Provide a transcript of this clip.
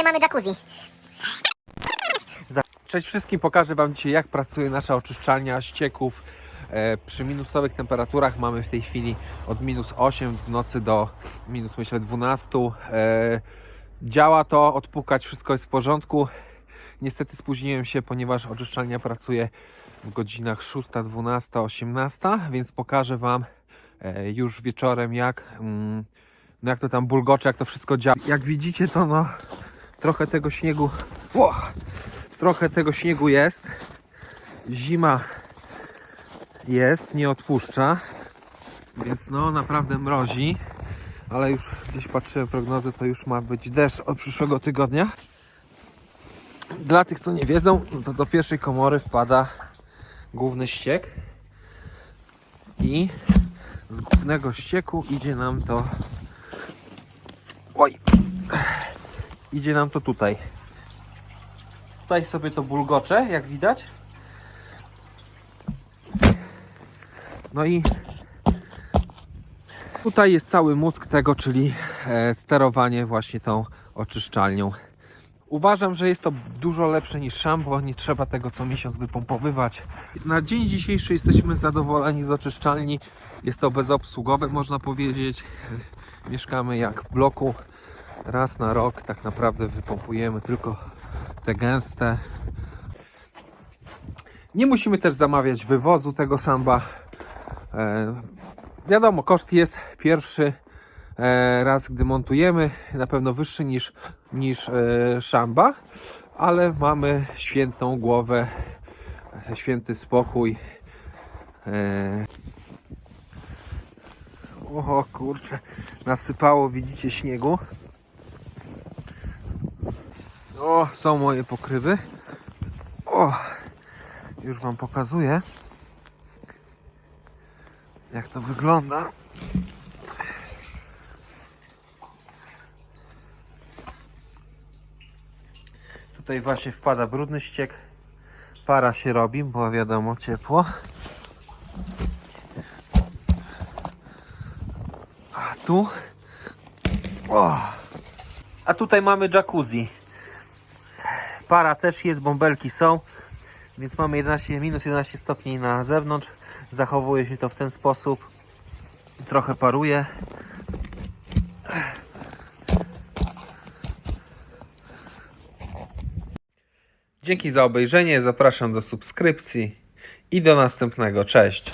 tutaj mamy jacuzzi. Cześć wszystkim, pokażę Wam dzisiaj jak pracuje nasza oczyszczalnia ścieków e, przy minusowych temperaturach. Mamy w tej chwili od minus 8 w nocy do minus myślę 12. E, działa to, odpukać, wszystko jest w porządku. Niestety spóźniłem się, ponieważ oczyszczalnia pracuje w godzinach 6, 12, 18, więc pokażę Wam e, już wieczorem jak, mm, no jak to tam bulgocze, jak to wszystko działa. Jak widzicie to no trochę tego śniegu... Trochę tego śniegu jest. Zima jest, nie odpuszcza. Więc no naprawdę mrozi. Ale już gdzieś patrzyłem prognozę, to już ma być deszcz od przyszłego tygodnia. Dla tych, co nie wiedzą, no to do pierwszej komory wpada główny ściek. I z głównego ścieku idzie nam to. Oj! Idzie nam to tutaj. Tutaj sobie to bulgocze, jak widać. No i tutaj jest cały mózg tego, czyli e, sterowanie właśnie tą oczyszczalnią. Uważam, że jest to dużo lepsze niż szambo, nie trzeba tego co miesiąc wypompowywać. Na dzień dzisiejszy jesteśmy zadowoleni z oczyszczalni. Jest to bezobsługowe, można powiedzieć. Mieszkamy jak w bloku. Raz na rok tak naprawdę wypompujemy tylko te gęste. Nie musimy też zamawiać wywozu tego szamba. E, wiadomo, koszt jest pierwszy e, raz, gdy montujemy, na pewno wyższy niż, niż e, szamba, ale mamy świętą głowę, święty spokój. E, o kurczę, nasypało, widzicie śniegu. O, są moje pokrywy. O, już Wam pokazuję, jak to wygląda. Tutaj właśnie wpada brudny ściek. Para się robi, bo wiadomo, ciepło. A tu. O. A tutaj mamy jacuzzi. Para też jest, bąbelki są, więc mamy 11, minus 11 stopni na zewnątrz. Zachowuje się to w ten sposób. Trochę paruje. Dzięki za obejrzenie, zapraszam do subskrypcji i do następnego. Cześć!